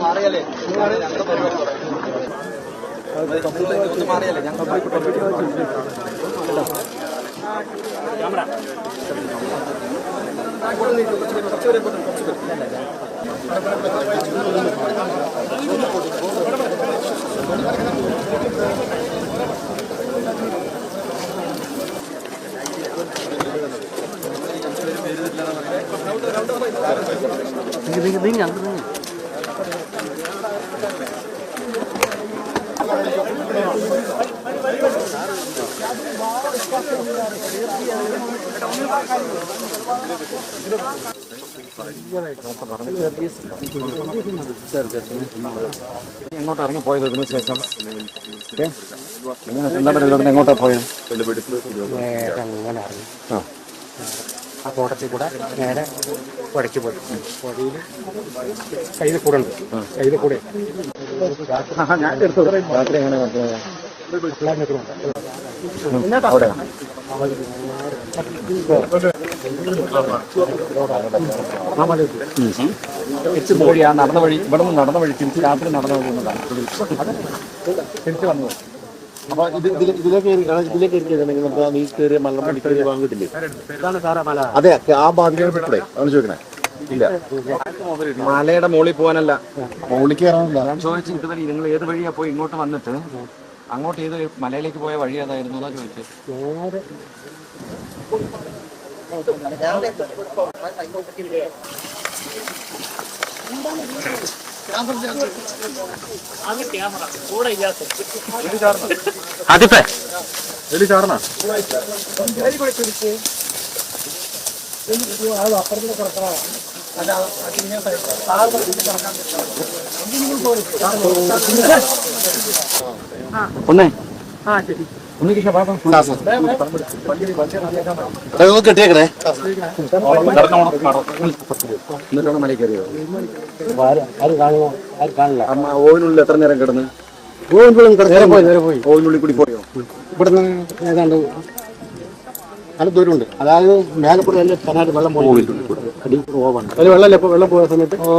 മാറിയല്ലേ ഞങ്ങളുടെ പരിപാടി മാറിയല്ലേ ഞങ്ങൾ എങ്ങോട്ട് ഇറങ്ങി പോയത് ഇതിനു ശേഷം എങ്ങോട്ടാ പോയത്? അങ്ങനെ ഇറങ്ങി ആ തോട്ടത്തിൽ കൂടെ നേരെ വടക്കി പോയി. പുഴയിൽ കയ്യിൽ കൂടെ ഉണ്ട്. കയ്യിൽ കൂടെ. തിരിച്ചു പോയി. ആ നടന്ന വഴി ഇവിടെ നിന്ന് നടന്ന വഴി തിരിച്ച് രാത്രി നടന്നു പോകുന്നതാണ്. തിരിച്ചു വന്നത് അപ്പൊ ഇത് ഇതിൽ ഇതിലേക്ക് കയറി- ഇതിലേക്ക് ഇരിക്കുകയാണെങ്കിൽ നമുക്ക് ആ നീ കയറിയ മലം കയറി പോകാൻ കിട്ടില്ലേ? ഇതാണ് സാറേ അതെ ആ ബാധിക്കാൻ അവന് ചോദിക്കണേ? ഇല്ല. മലയുടെ മുകളിൽ പോകാനല്ല. മുകളിൽ കയറാനല്ല. ഞാൻ ചോദിച്ചു ഇതുവരെ നിങ്ങൾ ഏത് വഴിയാ പോയി ഇങ്ങോട്ട് വന്നിട്ട്? അങ്ങോട്ട് ഏത് മലയിലേക്ക് പോയ വഴി ഏതായിരുന്നു? എന്നാ ചോദിച്ചത് അതിപ്പേ ഇതിൽ ചാടണ ഒന്നേ പാപം കെട്ടിയേക്കണേ എന്നിട്ടാണ് മലയിൽ കയറിയോ അമ്മ ഓവിനുള്ളിൽ എത്ര നേരം കിടന്ന് ഓവിനുള്ളിൽ കൂടി പോയോ ഇവിടുന്ന് ഏതാണ്ട് നല്ല ദൂരമുണ്ട് അതായത് മേലപ്പുറം എല്ലാം ചെന്നായിട്ട് വെള്ളം പോയി അടി ഓവാണ് അതിൽ വെള്ളം ഇപ്പൊ വെള്ളം പോയ സമയത്ത് ഓ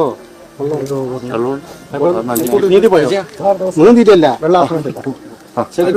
നീതി പോയോ മൂന്ന് തീറ്റയല്ല വെള്ളം ശരി